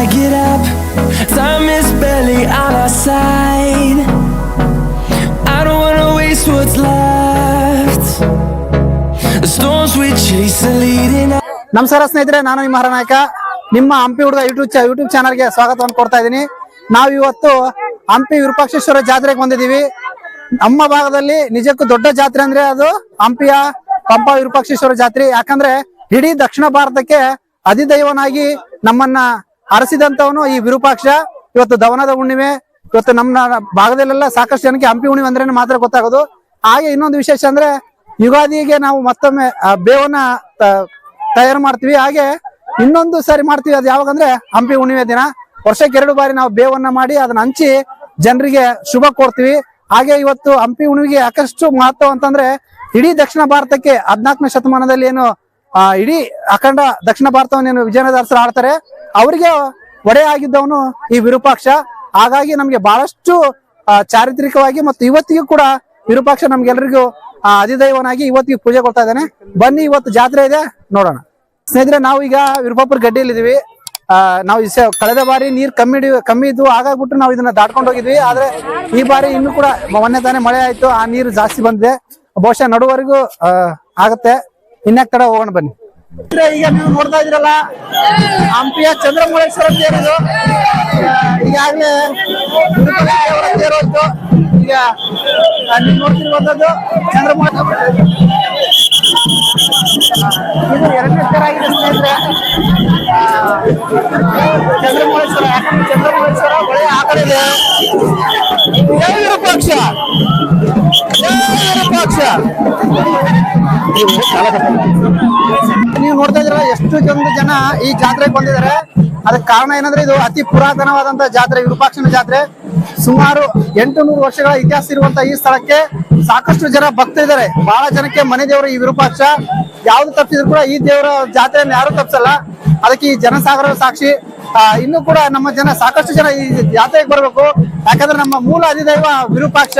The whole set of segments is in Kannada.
I get up. Time is barely on our side. I don't wanna waste what's left. The storms we chase are leading ನಮಸ್ಕಾರ ಸ್ನೇಹಿತರೆ, ನಾನು ನಿಮ್ಮ ಹರನಾಯಕ. ನಿಮ್ಮ ಹಂಪಿ ಹುಡುಗ ಯೂಟ್ಯೂಬ್ ಯೂಟ್ಯೂಬ್ ಚಾನಲ್ಗೆ ಸ್ವಾಗತವನ್ನು ಕೊಡ್ತಾ ಇದ್ದೀನಿ. ನಾವು ಇವತ್ತು ಹಂಪಿ ವಿರೂಪಾಕ್ಷೇಶ್ವರ ಜಾತ್ರೆಗೆ ಬಂದಿದ್ದೀವಿ. ನಮ್ಮ ಭಾಗದಲ್ಲಿ ನಿಜಕ್ಕೂ ದೊಡ್ಡ ಜಾತ್ರೆ ಅಂದ್ರೆ ಅದು ಹಂಪಿಯ ಪಂಪ ವಿರೂಪಾಕ್ಷೇಶ್ವರ ಜಾತ್ರೆ. ಯಾಕಂದ್ರೆ ಇಡೀ ದಕ್ಷಿಣ ಭಾರತಕ್ಕೆ ಅಧಿದೈವನಾಗಿ ನಮ್ಮನ್ನ ಅರಸಿದಂತವನು ಈ ವಿರೂಪಾಕ್ಷ. ಇವತ್ತು ದವನದ ಹುಣ್ಣಿಮೆ, ಇವತ್ತು ನಮ್ಮ ಭಾಗದಲ್ಲೆಲ್ಲ ಸಾಕಷ್ಟು ಜನಕ್ಕೆ ಹಂಪಿ ಹುಣ್ಣಿಮೆ ಅಂದ್ರೆ ಮಾತ್ರ ಗೊತ್ತಾಗೋದು. ಹಾಗೆ ಇನ್ನೊಂದು ವಿಶೇಷ ಅಂದ್ರೆ ಯುಗಾದಿಗೆ ನಾವು ಮತ್ತೊಮ್ಮೆ ಬೇವನ್ನ ತಯಾರು ಮಾಡ್ತೀವಿ. ಹಾಗೆ ಇನ್ನೊಂದು ಸಾರಿ ಮಾಡ್ತೀವಿ. ಅದು ಯಾವಾಗಂದ್ರೆ ಹಂಪಿ ಹುಣ್ಣಿಮೆ ದಿನ. ವರ್ಷಕ್ಕೆ ಎರಡು ಬಾರಿ ನಾವು ಬೇವನ್ನ ಮಾಡಿ ಅದನ್ನ ಹಂಚಿ ಜನರಿಗೆ ಶುಭ ಕೋರ್ತೀವಿ. ಹಾಗೆ ಇವತ್ತು ಹಂಪಿ ಹುಣ್ಣಿಮೆಗೆ ಯಾಕಷ್ಟು ಮಹತ್ವ ಅಂತಂದ್ರೆ ಇಡೀ ದಕ್ಷಿಣ ಭಾರತಕ್ಕೆ ಹದಿನಾಲ್ಕನೇ ಶತಮಾನದಲ್ಲಿ ಏನು ಇಡೀ ಅಖಂಡ ದಕ್ಷಿಣ ಭಾರತವನ್ನು ಏನು ವಿಜಯನಗರ ಆಳ್ತಾರೆ ಅವರಿಗೆ ಒಡೆ ಆಗಿದ್ದವನು ಈ ವಿರೂಪಾಕ್ಷ. ಹಾಗಾಗಿ ನಮ್ಗೆ ಬಹಳಷ್ಟು ಚಾರಿತ್ರಿಕವಾಗಿ ಮತ್ತು ಇವತ್ತಿಗೂ ಕೂಡ ವಿರೂಪಾಕ್ಷ ನಮ್ಗೆಲ್ರಿಗೂ ಆ, ಅಧಿದೈವನಾಗಿ ಇವತ್ತಿಗೆ ಪೂಜೆ ಕೊಡ್ತಾ ಇದ್ದಾನೆ. ಬನ್ನಿ ಇವತ್ತು ಜಾತ್ರೆ ಇದೆ ನೋಡೋಣ. ಸ್ನೇಹಿತರೆ ನಾವು ಈಗ ವಿರೂಪಾಪುರ ಗಡ್ಡಿಯಲ್ಲಿ ಇದೀವಿ ನಾವು ಕಳೆದ ಬಾರಿ ನೀರ್ ಕಮ್ಮಿ ಕಮ್ಮಿ ಇದ್ವು ಹಾಗಾಗ್ಬಿಟ್ಟು ನಾವು ಇದನ್ನ ದಾಟ್ಕೊಂಡು ಹೋಗಿದ್ವಿ. ಆದ್ರೆ ಈ ಬಾರಿ ಇನ್ನು ಕೂಡ ಮೊನ್ನೆ ತಾನೇ ಮಳೆ ಆಯ್ತು ಆ ನೀರು ಜಾಸ್ತಿ ಬಂದಿದೆ. ಬಹುಶಃ ನಡುವರೆಗೂ ಆಗುತ್ತೆ. ಇನ್ಯಾಕ್ ತಡ ಹೋಗೋಣ ಬನ್ನಿ. ಈಗ ನೀವು ನೋಡ್ತಾ ಇದ್ರಲ್ಲ ಹಂಪಿಯ ಚಂದ್ರಮೌಳೇಶ್ವರ ತೇರಿದು ಈಗಾಗಲೇ ಅವರ ತೇರು ಹೋಯ್ತು ಈಗ ನೀವು ನೋಡ್ತಿರುವಂತದ್ದು ಚಂದ್ರಮೌಳ. ಇದು ಎರಡನೇ ತೇರಾಗಿದೆ ಸ್ನೇಹಿತರೆ. ಚಂದ್ರಮೌಳೇಶ್ವರ, ಯಾಕಂದ್ರೆ ಚಂದ್ರಮೌಳೇಶ್ವರ ಒಳ್ಳೆ ಆ ಕಡೆ ಇದೆ ಪಕ್ಷ ನೀವು ನೋಡ್ತಾ ಇದ್ರಲ್ಲ ಎಷ್ಟು ಜನ ಜನ ಈ ಜಾತ್ರೆಗೆ ಬಂದಿದ್ದಾರೆ. ಅದಕ್ಕೆ ಕಾರಣ ಏನಂದ್ರೆ ಇದು ಅತಿ ಪುರಾತನವಾದಂತಹ ಜಾತ್ರೆ, ವಿರೂಪಾಕ್ಷನ ಜಾತ್ರೆ. ಸುಮಾರು ಎಂಟು ನೂರು ವರ್ಷಗಳ ಇತಿಹಾಸ ಇರುವಂತ ಈ ಸ್ಥಳಕ್ಕೆ ಸಾಕಷ್ಟು ಜನ ಭಕ್ತರಿದ್ದಾರೆ ಬಹಳ ಜನಕ್ಕೆ ಮನೆ ದೇವರು ಈ ವಿರೂಪಾಕ್ಷ. ಯಾವ್ದು ತಪ್ಪಿದ್ರು ಕೂಡ ಈ ದೇವರ ಜಾತ್ರೆಯನ್ನು ಯಾರು ತಪ್ಪಿಸಲ್ಲ ಅದಕ್ಕೆ ಈ ಜನಸಾಗರ ಸಾಕ್ಷಿ ಇನ್ನು ಕೂಡ ನಮ್ಮ ಜನ ಸಾಕಷ್ಟು ಜನ ಈ ಜಾತ್ರೆಗೆ ಬರಬೇಕು. ಯಾಕಂದ್ರೆ ನಮ್ಮ ಮೂಲ ಅಧಿದೈವ ವಿರೂಪಾಕ್ಷ,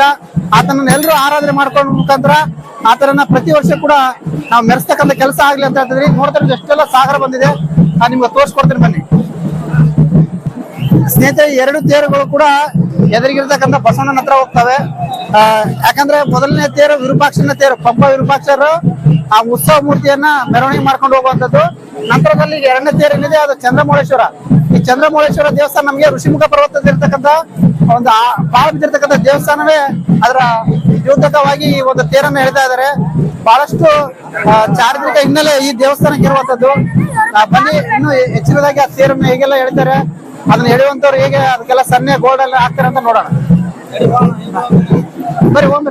ಆತನನ್ನ ಎಲ್ಲರೂ ಆರಾಧನೆ ಮಾಡ್ಕೊಂಡು ಮುಖಾಂತರ ಆತನನ್ನ ಪ್ರತಿ ವರ್ಷ ಕೂಡ ನಾವು ಮೆರೆಸ್ತಕ್ಕಂಥ ಕೆಲಸ ಆಗ್ಲಿ ಅಂತ ಹೇಳ್ತಿದ್ರಿ. ನೋಡ್ತಾರೆ ಎಷ್ಟೆಲ್ಲ ಸಾಗರ ಬಂದಿದೆ. ನಾನು ನಿಮ್ಗೆ ತೋರಿಸ್ಕೊಡ್ತೀನಿ ಬನ್ನಿ. ಸ್ನೇಹಿತರೆ ಎರಡು ತೇರುಗಳು ಕೂಡ ಎದುರಿಗಿರ್ತಕ್ಕಂಥ ಬಸವಣ್ಣನ ಹತ್ರ ಹೋಗ್ತವೆ. ಯಾಕಂದ್ರೆ ಮೊದಲನೇ ತೇರು ವಿರೂಪಾಕ್ಷನ ತೇರು, ಪಂಪ ವಿರೂಪಾಕ್ಷರು ಆ ಉತ್ಸವ ಮೂರ್ತಿಯನ್ನ ಮೆರವಣಿಗೆ ಮಾಡ್ಕೊಂಡು ಹೋಗುವಂತದ್ದು ನಂತರದಲ್ಲಿ ಎರಡನೇ ತೇರು ಏನಿದೆ, ಅದು ಚಂದ್ರಮೌಳೇಶ್ವರ. ಈ ಚಂದ್ರಮೌಳೇಶ್ವರ ದೇವಸ್ಥಾನ ನಮಗೆ ಋಷಿಮುಖ ಪರ್ವತದಲ್ಲಿರ್ತಕ್ಕಂಥ ಒಂದು ಬಾಳ ಬಿದ್ದಿರ್ತಕ್ಕಂಥ ದೇವಸ್ಥಾನವೇ ಅದರ ದ್ಯೋತಕವಾಗಿ ಈ ಒಂದು ತೇರನ್ನ ಹೇಳ್ತಾ ಇದ್ದಾರೆ. ಬಹಳಷ್ಟು ಚಾರಿತ್ರಿಕ ಹಿನ್ನೆಲೆ ಈ ದೇವಸ್ಥಾನಕ್ಕೆ ಇರುವಂತದ್ದು ಬನ್ನಿ, ಇನ್ನು ಹೆಚ್ಚಿನದಾಗಿ ಆ ತೇರನ್ನ ಹೇಗೆಲ್ಲ ಹೇಳ್ತಾರೆ, ಅದನ್ನ ಎಳೆಯುವಂತವ್ರು ಹೇಗೆ, ಅದಕ್ಕೆಲ್ಲ ಸನ್ನೆ, ಗೋಲ್ಡ್ ಎಲ್ಲ ಹಾಕ್ತಾರೆ ಅಂತ ನೋಡೋಣ. ಬರ್ರಿ ಹೋಗ್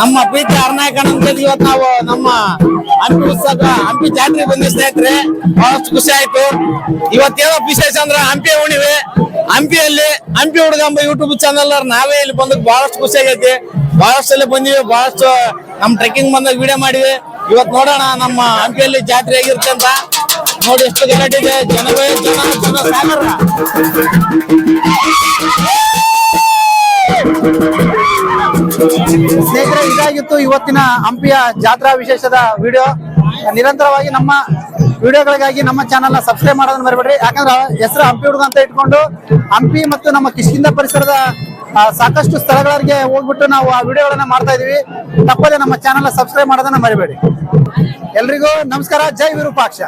ನಮ್ಮ ಪ್ರೀತಿ ಅರ್ನಾಯಕನಂತ ಇವತ್ತು ನಾವು ನಮ್ಮ ಹಂಪಿ ಉತ್ಸವ, ಹಂಪಿ ಜಾತ್ರೆ ಬಂದ ಸ್ನೇಹಿತರೆ. ಬಹಳಷ್ಟು ಖುಷಿ ಆಯ್ತು. ಇವತ್ತೇನೋ ವಿಶೇಷ ಅಂದ್ರೆ ಹಂಪಿ ಹುಣಿವೆ ಹಂಪಿಯಲ್ಲಿ ಹಂಪಿ ಹುಡುಗಂಬ ಯೂಟ್ಯೂಬ್ ಚಾನಲ್ ನಾವೇ ಇಲ್ಲಿ ಬಂದಕ್ಕೆ ಬಹಳಷ್ಟು ಖುಷಿ ಆಗೈತಿ. ಬಹಳಷ್ಟು ಬಂದಿವಿ, ಬಹಳಷ್ಟು ನಮ್ಮ ಟ್ರೆಕ್ಕಿಂಗ್ ಬಂದಾಗ ವಿಡಿಯೋ ಮಾಡಿವಿ. ಇವತ್ತು ನೋಡೋಣ ನಮ್ಮ ಹಂಪಿಯಲ್ಲಿ ಜಾತ್ರೆ ಹೇಗಿರುತ್ತೆ. ಅಂತ ನೋಡಿ ಎಷ್ಟು ಗಲಾಟೆ ಇದೆ. ಜನವೇ ಜನ ಜನ ಸಾಗರ. ಸ್ನೇಹಿತರೆ, ಇದಾಗಿತ್ತು ಇವತ್ತಿನ ಹಂಪಿಯ ಜಾತ್ರಾ ವಿಶೇಷದ ವಿಡಿಯೋ ನಿರಂತರವಾಗಿ ನಮ್ಮ ವಿಡಿಯೋಗಳಿಗಾಗಿ ನಮ್ಮ ಚಾನಲ್ನ ಸಬ್ಸ್ಕ್ರೈಬ್ ಮಾಡೋದನ್ನ ಮರಿಬೇಡ್ರಿ. ಯಾಕಂದ್ರೆ ಹೆಸರು ಹಂಪಿ ಹುಡುಗ ಅಂತ ಇಟ್ಕೊಂಡು ಹಂಪಿ ಮತ್ತು ನಮ್ಮ ಕಿಷ್ಕಿಂದ ಪರಿಸರದ ಸಾಕಷ್ಟು ಸ್ಥಳಗಳಿಗೆ ಹೋಗ್ಬಿಟ್ಟು ನಾವು ಆ ವಿಡಿಯೋಗಳನ್ನ ಮಾಡ್ತಾ ಇದೀವಿ. ತಪ್ಪದೆ ನಮ್ಮ ಚಾನಲ್ನ ಸಬ್ಸ್ಕ್ರೈಬ್ ಮಾಡೋದನ್ನ ಮರಿಬೇಡಿ. ಎಲ್ರಿಗೂ ನಮಸ್ಕಾರ. ಜೈ ವಿರೂಪಾಕ್ಷ.